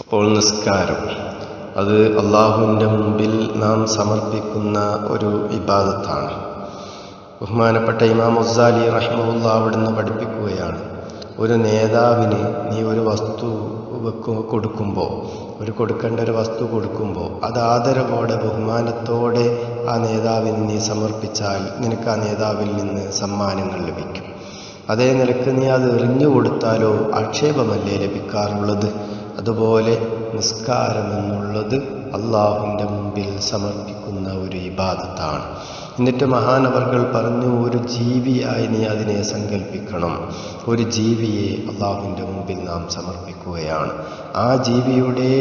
അപ്പോൾ നിസ്കാരം. അത് അള്ളാഹുവിന്റെ മുമ്പിൽ നാം സമർപ്പിക്കുന്ന ഒരു ഇബാദത്താണ്. ബഹുമാനപ്പെട്ട ഇമാം ഉസാലി റഹ്മുല്ല അവിടുന്ന് പഠിപ്പിക്കുകയാണ് ഒരു നേതാവിന് നീ ഒരു വസ്തു വെക്കു കൊടുക്കുമ്പോൾ ഒരു കൊടുക്കേണ്ട ഒരു വസ്തു കൊടുക്കുമ്പോൾ അത് ആദരവോടെ ബഹുമാനത്തോടെ ആ നേതാവിന് നീ സമർപ്പിച്ചാൽ നിനക്ക് ആ നേതാവിൽ നിന്ന് സമ്മാനങ്ങൾ ലഭിക്കും. അതേ നിലയ്ക്ക് നീ അത് എറിഞ്ഞു കൊടുത്താലോ ആക്ഷേപമല്ലേ ലഭിക്കാറുള്ളത്? അതുപോലെ നിസ്കാരം എന്നുള്ളത് അള്ളാഹുവിന്റെ മുമ്പിൽ സമർപ്പിക്കുന്ന ഒരു ഇബാദത്താണ്. എന്നിട്ട് മഹാനവർകൾ പറഞ്ഞു ഒരു ജീവിയായി നീ അതിനെ സങ്കല്പിക്കണം ഒരു ജീവിയെ അള്ളാഹുവിന്റെ മുമ്പിൽ നാം സമർപ്പിക്കുകയാണ്. ആ ജീവിയുടെ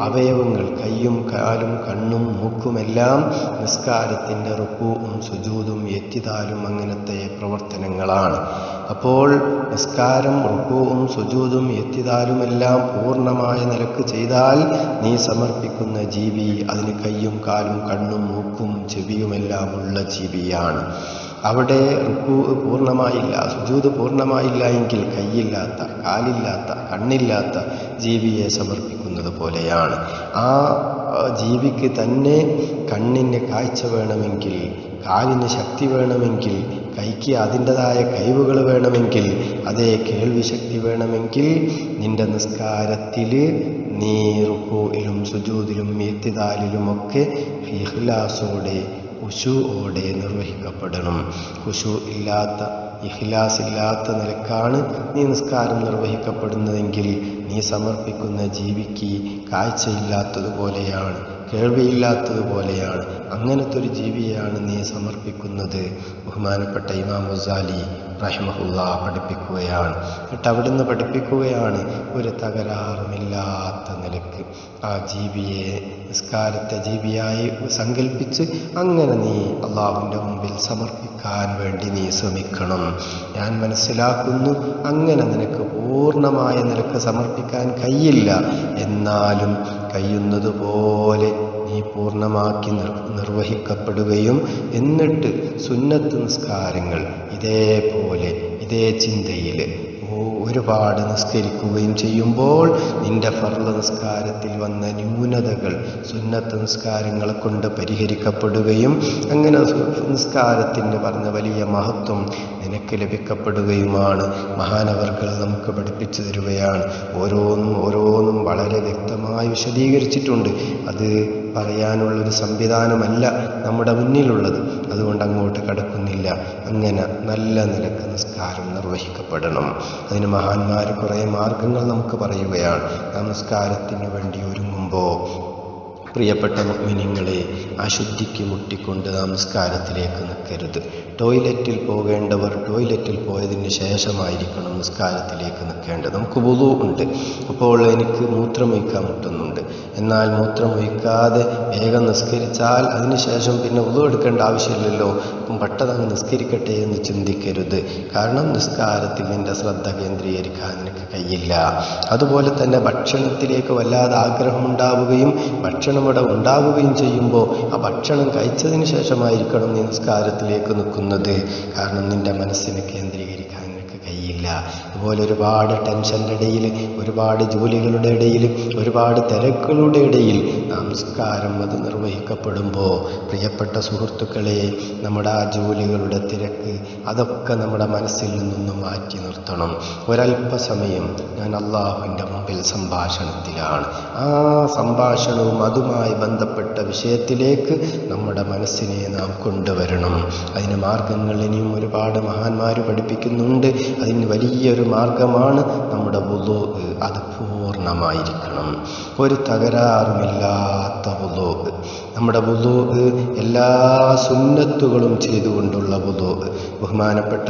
അവയവങ്ങൾ കയ്യും കാലും കണ്ണും മൂക്കുമെല്ലാം നിസ്കാരത്തിന്റെ റുക്കുവും സുജൂതും എത്തിതാലും അങ്ങനത്തെ പ്രവർത്തനങ്ങളാണ്. അപ്പോൾ നിസ്കാരം റുക്കുവും സുജൂതും എത്തിതാലുമെല്ലാം പൂർണമായ നിലയ്ക്ക് ചെയ്താൽ നീ സമർപ്പിക്കുന്ന ജീവി അതിന് കയ്യും കാലും കണ്ണും മൂക്കും ചെവിയുമെല്ലാം ഉള്ള ജീവിയാണ്. അവിടെ റുക്കു പൂർണമായില്ല സുജൂത് പൂർണമായില്ല എങ്കിൽ കൈയില്ലാത്ത കാലില്ലാത്ത കണ്ണില്ലാത്ത ജീവിയെ സമർപ്പിക്കുന്നത് പോലെയാണ്. ആ ജീവിക്ക് തന്നെ കണ്ണിന് കാഴ്ച വേണമെങ്കിൽ കാലിന് ശക്തി വേണമെങ്കിൽ കൈക്ക് അതിന്റെതായ കഴിവുകൾ വേണമെങ്കിൽ അതേ കേൾവിശക്തി വേണമെങ്കിൽ നിന്റെ നിസ്കാരത്തിൽ നീ റുക്കൂയിലും സുജൂതിലും എത്തിതാലിലുമൊക്കെ ഇഹ്ലാസോടെ ഖുശുവോടെ നിർവഹിക്കപ്പെടണം. ഖുശു ഇല്ലാത്ത ഇഖ്ലാസ് ഇല്ലാത്ത നിലക്കാണ് നീ നിസ്കാരം നിർവഹിക്കപ്പെടുന്നതെങ്കിൽ നീ സമർപ്പിക്കുന്ന ജീവിക്ക് കാഴ്ചയില്ലാത്തതുപോലെയാണ്. കേൾവിയില്ലാത്തതുപോലെയാണ്. അങ്ങനത്തെ ഒരു ജീവിയാണ് നീ സമർപ്പിക്കുന്നത്. ബഹുമാനപ്പെട്ട ഇമാം മുസാലി റഹ്മഹുല്ല പഠിപ്പിക്കുകയാണ്. എന്നിട്ട് അവിടുന്ന് പഠിപ്പിക്കുകയാണ് ഒരു തകരാറുമില്ലാത്ത നിലയ്ക്ക്. ആ ജീവിയെ നിസ്കാരത്തെ ജീവിയായി സങ്കല്പിച്ച് അങ്ങനെ നീ അള്ളാഹുവിന്റെ മുമ്പിൽ സമർപ്പിക്കാൻ വേണ്ടി നീ ശ്രമിക്കണം. ഞാൻ മനസ്സിലാക്കുന്നു അങ്ങനെ നിനക്ക് പൂർണമായ നിലയ്ക്ക് സമർപ്പിക്കാൻ കഴിയില്ല. എന്നാലും കഴിയുന്നതുപോലെ നീ പൂർണമാക്കി നിർ നിർവഹിക്കപ്പെടുകയും എന്നിട്ട് സുന്നത്ത് നിസ്കാരങ്ങൾ ഇതേപോലെ ഇതേ ചിന്തയിൽ ഒരുപാട് നിസ്കരിക്കുകയും ചെയ്യുമ്പോൾ നിന്റെ ഫർള നിസ്കാരത്തിൽ വന്ന ന്യൂനതകൾ സുന്നത്ത് നിസ്കാരങ്ങളെ കൊണ്ട് പരിഹരിക്കപ്പെടുകയും അങ്ങനെ നിസ്കാരത്തിന് പറഞ്ഞ വലിയ മഹത്വം നിനക്ക് ലഭിക്കപ്പെടുകയുമാണ്. മഹാനവർകൾ നമുക്ക് പഠിപ്പിച്ചു തരുകയാണ്. ഓരോന്നും ഓരോന്നും വളരെ വ്യക്തമായി വിശദീകരിച്ചിട്ടുണ്ട്. അത് പറയാനുള്ളൊരു സംവിധാനമല്ല നമ്മുടെ മുന്നിലുള്ളത്. അതുകൊണ്ട് അങ്ങോട്ട് കടക്കുന്നില്ല. അങ്ങനെ നല്ല നിലയ്ക്ക് നിസ്കാരം നിർവഹിക്കപ്പെടണം. അതിന് മഹാന്മാർ കുറേ മാർഗങ്ങൾ നമുക്ക് പറയുകയാണ്. നമസ്കാരത്തിന് വേണ്ടി ഒരുങ്ങുമ്പോൾ പ്രിയപ്പെട്ട മിനിങ്ങളെ അശുദ്ധിക്ക് മുട്ടിക്കൊണ്ട് നമസ്കാരത്തിലേക്ക് നിൽക്കരുത് ടോയ്ലറ്റിൽ പോകേണ്ടവർ ടോയ്ലറ്റിൽ പോയതിന് ശേഷമായിരിക്കണം നിസ്കാരത്തിലേക്ക് നിൽക്കേണ്ടത്. നമുക്ക് വുളു ഉണ്ട്. അപ്പോൾ എനിക്ക് മൂത്രമൊഴിക്കാൻ മുട്ടുന്നുണ്ട് എന്നാൽ മൂത്രമൊഴിക്കാതെ വേഗം നിസ്കരിച്ചാൽ അതിനുശേഷം പിന്നെ വുളു എടുക്കേണ്ട ആവശ്യമില്ലല്ലോ. അപ്പം പെട്ടെന്ന് നിസ്കരിക്കട്ടെ എന്ന് ചിന്തിക്കരുത്. കാരണം നിസ്കാരത്തിൽ നിന്റെ ശ്രദ്ധ കേന്ദ്രീകരിക്കാൻ നിനക്ക് കഴിയില്ല. അതുപോലെ തന്നെ ഭക്ഷണത്തിലേക്ക് വല്ലാതെ ആഗ്രഹമുണ്ടാവുകയും ഭക്ഷണം ഇവിടെ ഉണ്ടാവുകയും ചെയ്യുമ്പോൾ ആ ഭക്ഷണം കഴിച്ചതിന് ശേഷമായിരിക്കണം നീ നിസ്കാരത്തിലേക്ക് നിൽക്കുന്നത്. കാരണം നിന്റെ മനസ്സിനെ കേന്ദ്രീകരിക്കാൻ കഴിയില്ല. അതുപോലെ ഒരുപാട് ടെൻഷന്റെ ഇടയിൽ ഒരുപാട് ജോലികളുടെ ഇടയിൽ ഒരുപാട് തിരക്കുകളുടെ ഇടയിൽ നമസ്കാരം അത് നിർവഹിക്കപ്പെടുമ്പോൾ പ്രിയപ്പെട്ട സുഹൃത്തുക്കളെ നമ്മുടെ ആ ജോലികളുടെ തിരക്ക് അതൊക്കെ നമ്മുടെ മനസ്സിൽ നിന്നും മാറ്റി നിർത്തണം. ഒരല്പസമയം ഞാൻ അള്ളാഹുവിന്റെ മുമ്പിൽ സംഭാഷണത്തിലാണ്. ആ സംഭാഷണവും അതുമായി ബന്ധപ്പെട്ട വിഷയത്തിലേക്ക് നമ്മുടെ മനസ്സിനെ നാം കൊണ്ടുവരണം. അതിന് മാർഗങ്ങൾ ഇനിയും ഒരുപാട് മഹാന്മാർ പഠിപ്പിക്കുന്നുണ്ട്. അതിന് വലിയൊരു മാർഗമാണ് നമ്മുടെ വുളു. അത് പൂർണമായിരിക്കണം. ഒരു തകരാറുമില്ലാത്ത വുളു. നമ്മുടെ വുളു എല്ലാ സുന്നത്തുകളും ചെയ്തുകൊണ്ടുള്ള വുളു ബഹുമാനപ്പെട്ട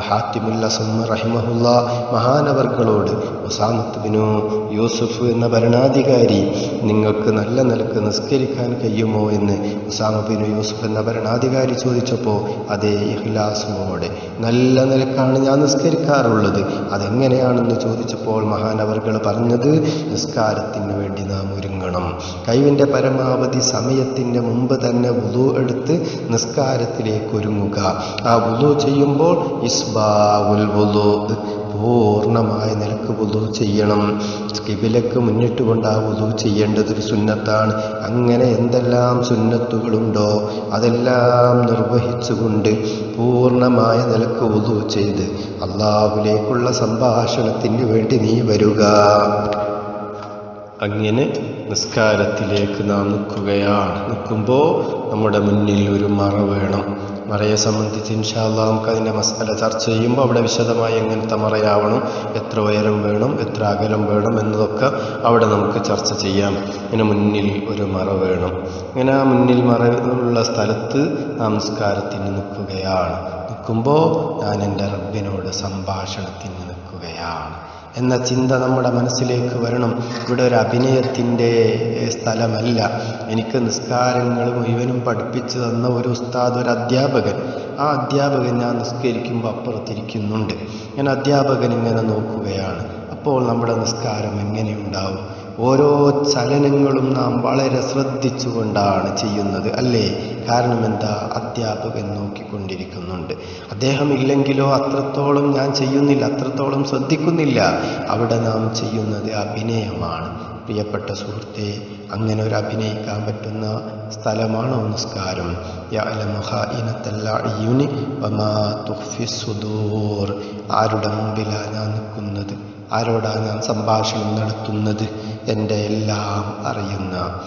ഹാത്തിമുല്ല സുമ റഹിമഹുല്ല മഹാനവർക്കളോട് ഉസാമത്ത് ബിനു യൂസുഫ് എന്ന ഭരണാധികാരി നിങ്ങൾക്ക് നല്ല നിലയ്ക്ക് നിസ്കരിക്കാൻ കഴിയുമോ എന്ന് ഉസാമ ബിനു യൂസുഫ് എന്ന ഭരണാധികാരി ചോദിച്ചപ്പോൾ അതേ ഇഹ്ലാസുമോടെ നല്ല നിലക്കാണ് ഞാൻ നിസ്കരിക്കാറുള്ളത് അതെങ്ങനെയാണെന്ന് ചോദിച്ചപ്പോൾ മഹാനവർകൾ പറഞ്ഞത് നിസ്കാരത്തിന് വേണ്ടി നാം ഒരുങ്ങണം കഴിവിന്റെ പരമാവധി സമയത്തിന്റെ മുമ്പ് തന്നെ വുളു എടുത്ത് നിസ്കാരത്തിലേക്ക് ഒരുങ്ങുക. ആ വുളു ചെയ്യുമ്പോൾ ഇസ്ബാവുൽ വുളു പൂർണമായ നിലയ്ക്ക് വുതു ചെയ്യണം. കിബിലക്ക് മുന്നിട്ട് കൊണ്ട് ആ വുതു ചെയ്യേണ്ടത് ഒരു സുന്നത്താണ്. അങ്ങനെ എന്തെല്ലാം സുന്നത്തുകളുണ്ടോ അതെല്ലാം നിർവഹിച്ചുകൊണ്ട് പൂർണമായ നിലയ്ക്ക് വുതു ചെയ്ത് അള്ളാഹുലേക്കുള്ള സംഭാഷണത്തിന് വേണ്ടി നീ വരിക. അങ്ങനെ നിസ്കാരത്തിലേക്ക് നാം നിൽക്കുകയാണ്. നിൽക്കുമ്പോൾ നമ്മുടെ മുന്നിൽ ഒരു മറ വേണം. മറയെ സംബന്ധിച്ച് ഇൻഷാല്ല നമുക്ക് അതിന്റെ മസാല ചർച്ച ചെയ്യുമ്പോൾ അവിടെ വിശദമായി എങ്ങനത്തെ മറയാവണം എത്ര ഉയരം വേണം എത്ര അകലം വേണം എന്നതൊക്കെ അവിടെ നമുക്ക് ചർച്ച ചെയ്യാം. ഇങ്ങനെ മുന്നിൽ ഒരു മറ വേണം. ഇങ്ങനെ ആ മുന്നിൽ മറയുള്ള സ്ഥലത്ത് നാം നിസ്കാരത്തിന് നിൽക്കുകയാണ്. നിൽക്കുമ്പോൾ ഞാൻ എന്റെ റബ്ബിനോട് സംഭാഷണത്തിന് നിൽക്കുകയാണ്. എന്ന ചിന്ത നമ്മുടെ മനസ്സിലേക്ക് വരണം. ഇവിടെ ഒരു അഭിനയത്തിന്റെ സ്ഥലമല്ല. എനിക്ക് നിസ്കാരങ്ങൾ മുഴുവനും പഠിപ്പിച്ചു തന്ന ഒരു ഉസ്താദ് ഒരു അധ്യാപകൻ. ആ അധ്യാപകൻ ഞാൻ നിസ്കരിക്കുമ്പോൾ അപ്പുറത്തിരിക്കുന്നുണ്ട്. ഞാൻ അധ്യാപകൻ ഇങ്ങനെ നോക്കുകയാണ്. അപ്പോൾ നമ്മുടെ നിസ്കാരം എങ്ങനെയുണ്ടാവും ഓരോ ചലനങ്ങളും നാം വളരെ ശ്രദ്ധിച്ചുകൊണ്ടാണ് ചെയ്യുന്നത് അല്ലേ? കാരണം എന്താ? അധ്യാപകൻ നോക്കിക്കൊണ്ടിരിക്കുന്നുണ്ട്. അദ്ദേഹം ഇല്ലെങ്കിലോ അത്രത്തോളം ഞാൻ ചെയ്യുന്നില്ല അത്രത്തോളം ശ്രദ്ധിക്കുന്നില്ല. അവിടെ നാം ചെയ്യുന്നത് അഭിനയമാണ്. പ്രിയപ്പെട്ട സുഹൃത്തെ അങ്ങനെ ഒരു അഭിനയിക്കാൻ പറ്റുന്ന സ്ഥലമാണോ സുദൂർ. ആരുടെ മുമ്പിലാണ് ഞാൻ നിൽക്കുന്നത്? ആരോടാണ് ഞാൻ സംഭാഷണം നടത്തുന്നത്? എന്റെ എല്ലാം അറിയുന്ന.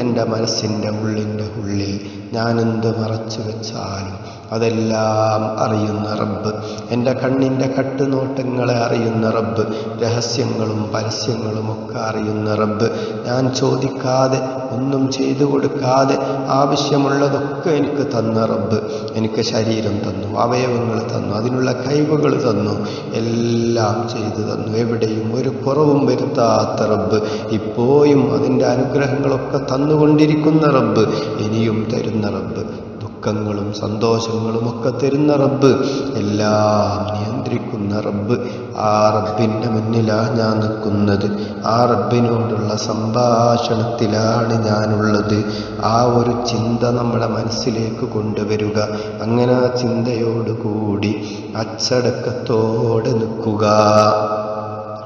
എന്റെ മനസ്സിന്റെ ഉള്ളിന്റെ ഉള്ളിൽ ഞാനെന്ത് മറച്ചു വെച്ചാലും അതെല്ലാം അറിയുന്ന റബ്ബ്. എന്റെ കണ്ണിന്റെ കട്ടുനോട്ടങ്ങളെ അറിയുന്ന റബ്ബ്. രഹസ്യങ്ങളും പരസ്യങ്ങളും ഒക്കെ അറിയുന്ന റബ്ബ്. ഞാൻ ചോദിക്കാതെ ഒന്നും ചെയ്തു കൊടുക്കാതെ ആവശ്യമുള്ളതൊക്കെ എനിക്ക് തന്ന റബ്ബ്. എനിക്ക് ശരീരം തന്നു അവയവങ്ങൾ തന്നു അതിനുള്ള കഴിവുകൾ തന്നു. എല്ലാം ചെയ്തു തന്നു. എവിടെയും ഒരു കുറവും വരുത്താത്ത റബ്ബ്. ഇപ്പോഴും അതിന്റെ അനുഗ്രഹങ്ങളൊക്കെ തന്നുകൊണ്ടിരിക്കുന്ന റബ്ബ്. ഇനിയും തരുന്ന റബ്ബ്. ദുഃഖങ്ങളും സന്തോഷങ്ങളും ഒക്കെ തരുന്ന റബ്ബ്. എല്ലാം നിയന്ത്രിക്കുന്ന റബ്ബ്. ആ റബ്ബിന്റെ മുന്നിലാണ് ഞാൻ നിൽക്കുന്നത്. ആ റബ്ബിനോടുള്ള സംഭാഷണത്തിലാണ് ഞാനുള്ളത്. ആ ഒരു ചിന്ത നമ്മുടെ മനസ്സിലേക്ക് കൊണ്ടുവരിക. അങ്ങനെ ആ ചിന്തയോടുകൂടി അച്ചടക്കത്തോടെ നിൽക്കുക.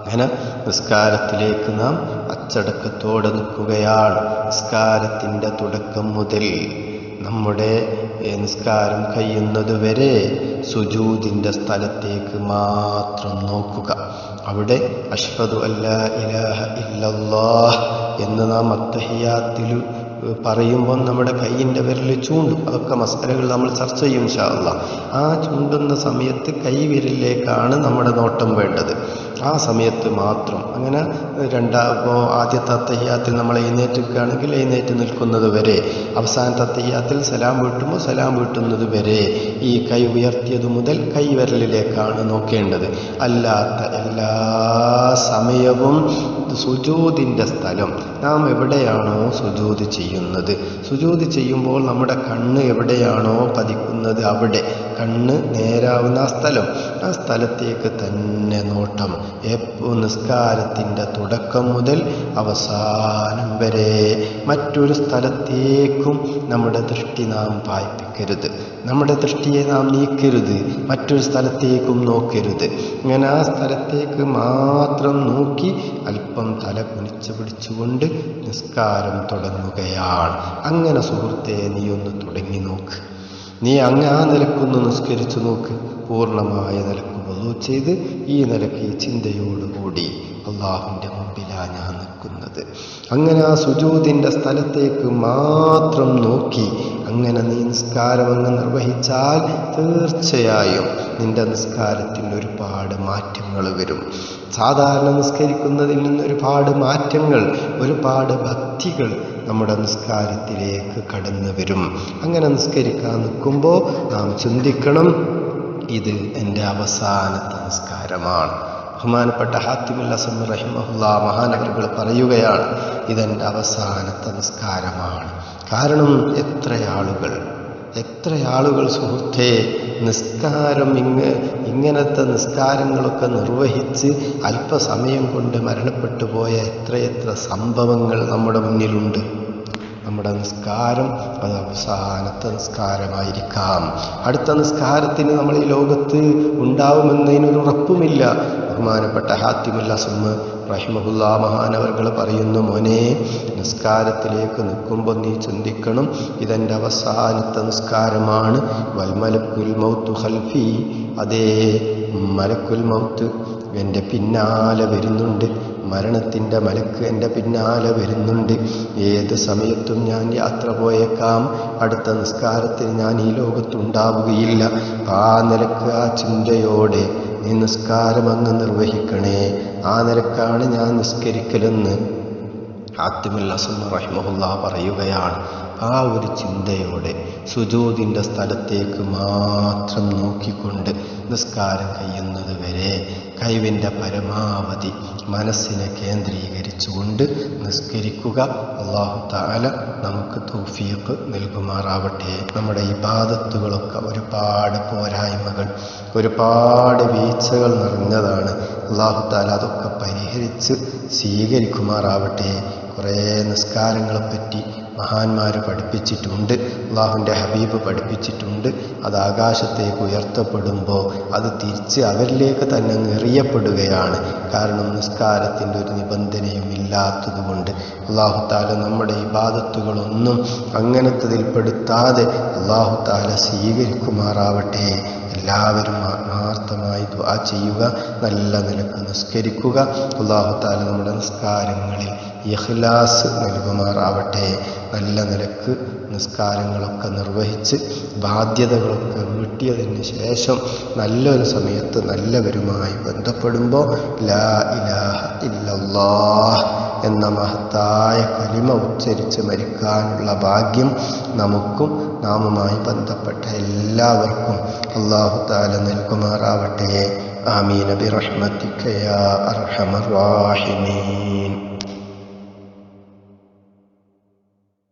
അങ്ങനെ നിസ്കാരത്തിലേക്ക് നാം അച്ചടക്കത്തോടെ നിൽക്കുകയാണ്. നിസ്കാരത്തിന്റെ തുടക്കം മുതൽ നമ്മുടെ നിസ്കാരം കഴിയുന്നത് വരെ സുജൂദിന്റെ സ്ഥലത്തേക്ക് മാത്രം നോക്കുക. അവിടെ അഷ്ഹദു അല്ല ഇലാഹ ഇല്ലല്ലാഹ് എന്ന് നാം അത്തഹിയാത്തിൽ പറയുമ്പോൾ നമ്മുടെ കൈയിന്റെ വിരൽ ചൂണ്ടും. അതൊക്കെ മസാലകൾ നമ്മൾ ചർച്ച ചെയ്യും അല്ലാ ആ ചൂണ്ടുന്ന സമയത്ത് കൈവിരലിലേക്കാണ് നമ്മുടെ നോട്ടം വേണ്ടത്. ആ സമയത്ത് മാത്രം. അങ്ങനെ രണ്ടാ ഇപ്പോൾ ആദ്യത്തെ അത്തഹിയാത്തിൽ നമ്മൾ എഴുന്നേറ്റിരിക്കുകയാണെങ്കിൽ എഴുന്നേറ്റ് നിൽക്കുന്നത് വരെ. അവസാനത്തെ അത്തഹിയാത്തിൽ സലാം വീട്ടുമ്പോൾ സലാം വീട്ടുന്നത് വരെ. ഈ കൈ ഉയർത്തിയത് മുതൽ കൈവിരലിലേക്കാണ് നോക്കേണ്ടത്. അല്ലാത്ത എല്ലാ സമയവും സുജൂതിന്റെ സ്ഥലം. നാം എവിടെയാണോ സുജൂത് ചെയ്യുന്നത്? സുജൂത് ചെയ്യുമ്പോൾ നമ്മുടെ കണ്ണ് എവിടെയാണോ പതിക്കുന്നത്? അവിടെ. കണ്ണ് നേരാവുന്ന ആ സ്ഥലം. ആ സ്ഥലത്തേക്ക് തന്നെ നോട്ടം. എപ്പോ നിസ്കാരത്തിന്റെ തുടക്കം മുതൽ അവസാനം വരെ മറ്റൊരു സ്ഥലത്തേക്കും നമ്മുടെ ദൃഷ്ടി നാം പായിപ്പിക്കരുത്. നമ്മുടെ ദൃഷ്ടിയെ നാം നീക്കരുത്. മറ്റൊരു സ്ഥലത്തേക്കും നോക്കരുത്. ഇങ്ങനെ ആ സ്ഥലത്തേക്ക് മാത്രം നോക്കി അല്പം തല കുനിച്ച് പിടിച്ചുകൊണ്ട് നിസ്കാരം തുടങ്ങുകയാണ്. അങ്ങനെ സുഹൃത്തെ നീ ഒന്ന് തുടങ്ങി നോക്ക്. നീ അങ്ങ് ആ നിലക്കൊന്ന് നിസ്കരിച്ചു നോക്ക്. പൂർണമായ നിലയ്ക്ക് വലു ചെയ്ത് ഈ നിലയ്ക്ക് ചിന്തയോടുകൂടി അള്ളാഹുവിന്റെ മുമ്പിലാണ് ഞാൻ നിൽക്കുന്നത്. അങ്ങനെ ആ സുജൂതിന്റെ സ്ഥലത്തേക്ക് മാത്രം നോക്കി അങ്ങനെ നീ നിസ്കാരം അങ്ങ് നിർവഹിച്ചാൽ തീർച്ചയായും നിന്റെ നിസ്കാരത്തിൽ ഒരുപാട് മാറ്റങ്ങൾ വരും. സാധാരണ നിസ്കരിക്കുന്നതിൽ നിന്ന് ഒരുപാട് മാറ്റങ്ങൾ ഒരുപാട് ഭക്തികൾ നമ്മുടെ നിസ്കാരത്തിലേക്ക് കടന്നു വരും. അങ്ങനെ നിസ്കരിക്കാൻ നിൽക്കുമ്പോൾ നാം ചിന്തിക്കണം ഇത് എന്റെ അവസാനത്തെ നിസ്കാരമാണ്. ബഹുമാനപ്പെട്ട ഹാത്തിമുല്ല സമ്മർ റഹിമഹുല്ല മഹാനഗറുകൾ പറയുകയാണ് ഇതെന്റെ അവസാനത്തെ നിസ്കാരമാണ്. കാരണം എത്ര ആളുകൾ എത്ര ആളുകൾ സുഹൃത്തെ നിസ്കാരം ഇങ്ങ ഇങ്ങനത്തെ നിസ്കാരങ്ങളൊക്കെ നിർവഹിച്ച് അല്പസമയം കൊണ്ട് മരണപ്പെട്ടു പോയ എത്രയെത്ര സംഭവങ്ങൾ നമ്മുടെ മുന്നിലുണ്ട്. നമ്മുടെ നിസ്കാരം അത് അവസാനത്തെ നിസ്കാരമായിരിക്കാം. അടുത്ത നിസ്കാരത്തിന് നമ്മൾ ഈ ലോകത്ത് ഉണ്ടാവുമെന്നതിനൊരു ഉറപ്പുമില്ല. ബഹുമാനപ്പെട്ട ഹാത്തിമുല്ല സുമ റഹിമഹുല്ലാ മഹാനവർകൾ പറയുന്നു മോനെ നിസ്കാരത്തിലേക്ക് നിൽക്കുമ്പോൾ നീ ചിന്തിക്കണം ഇതെന്റെ അവസാനത്തെ നിസ്കാരമാണ്. വൽമലക്കുൽ മൗത്തു ഖൽഫി. അതേ മലക്കുൽ മൗത്ത് എന്റെ പിന്നാലെ വരുന്നുണ്ട്. മരണത്തിന്റെ മലക്ക് എന്റെ പിന്നാലെ വരുന്നുണ്ട്. ഏത് സമയത്തും ഞാൻ യാത്ര പോയേക്കാം. അടുത്ത നിസ്കാരത്തിന് ഞാൻ ഈ ലോകത്തുണ്ടാവുകയില്ല. ആ നിലയ്ക്ക് ആ ചിന്തയോടെ നീ നിസ്കാരം അങ്ങ് നിർവഹിക്കണേ. ആ നിരക്കാണ് ഞാൻ നിസ്കരിക്കലെന്ന് ഹാത്തിമുല്ല സുന്ന റഹിമഹുല്ല പറയുകയാണ്. ആ ഒരു ചിന്തയോടെ സുജൂതിന്റെ സ്ഥലത്തേക്ക് മാത്രം നോക്കിക്കൊണ്ട് നിസ്കാരം കഴിയുന്നത് വരെ കഴിവിന്റെ പരമാവധി മനസ്സിനെ കേന്ദ്രീകരിച്ചുകൊണ്ട് നിസ്കരിക്കുക. അള്ളാഹു താല നമുക്ക് തൗഫീഖ് നൽകുമാറാവട്ടെ. നമ്മുടെ ഇബാദത്തുകളൊക്കെ ഒരുപാട് പോരായ്മകൾ ഒരുപാട് വീഴ്ചകൾ നിറഞ്ഞതാണ്. അള്ളാഹു താല അതൊക്കെ പരിഹരിച്ച് സ്വീകരിക്കുമാറാവട്ടെ. കുറേ നിസ്കാരങ്ങളെപ്പറ്റി മഹാന്മാർ പഠിപ്പിച്ചിട്ടുണ്ട് അള്ളാഹുവിന്റെ ഹബീബ് പഠിപ്പിച്ചിട്ടുണ്ട് അത് ആകാശത്തേക്ക് ഉയർത്തപ്പെടുമ്പോൾ അത് തിരിച്ച് അവരിലേക്ക് തന്നെ എറിയപ്പെടുകയാണ്. കാരണം നിസ്കാരത്തിന്റെ ഒരു നിബന്ധനയും ഇല്ലാത്തതുകൊണ്ട് അള്ളാഹുത്താല നമ്മുടെ ഇബാദത്തുകളൊന്നും അങ്ങനത്തതിൽപ്പെടുത്താതെ അള്ളാഹുത്താല സ്വീകരിക്കുമാറാവട്ടെ. എല്ലാവരും ആത്മാർത്ഥമായി ദുആ ചെയ്യുക നല്ല നിലയ്ക്ക് നിസ്കരിക്കുക. അള്ളാഹുത്താല നമ്മുടെ നിസ്കാരങ്ങളിൽ ഇഖ്ലാസ് നൽകുമാറാവട്ടെ. നല്ല നിലയ്ക്ക് നിസ്കാരങ്ങളൊക്കെ നിർവഹിച്ച് ബാധ്യതകളൊക്കെ വീട്ടിയതിന് ശേഷം നല്ലൊരു സമയത്ത് നല്ലവരുമായി ബന്ധപ്പെടുമ്പോൾ ലാ ഇലാഹ ഇല്ലല്ലാഹ് എന്ന മഹത്തായ കലിമ ഉച്ചരിച്ച് മരിക്കാനുള്ള ഭാഗ്യം നമുക്കും നാമുമായി ബന്ധപ്പെട്ട എല്ലാവർക്കും അള്ളാഹു താല നൽകുമാറാവട്ടെ. ആമീൻ. ബിറഹ്മത്തിക യാ അർഹമർ റാഹിമീൻ.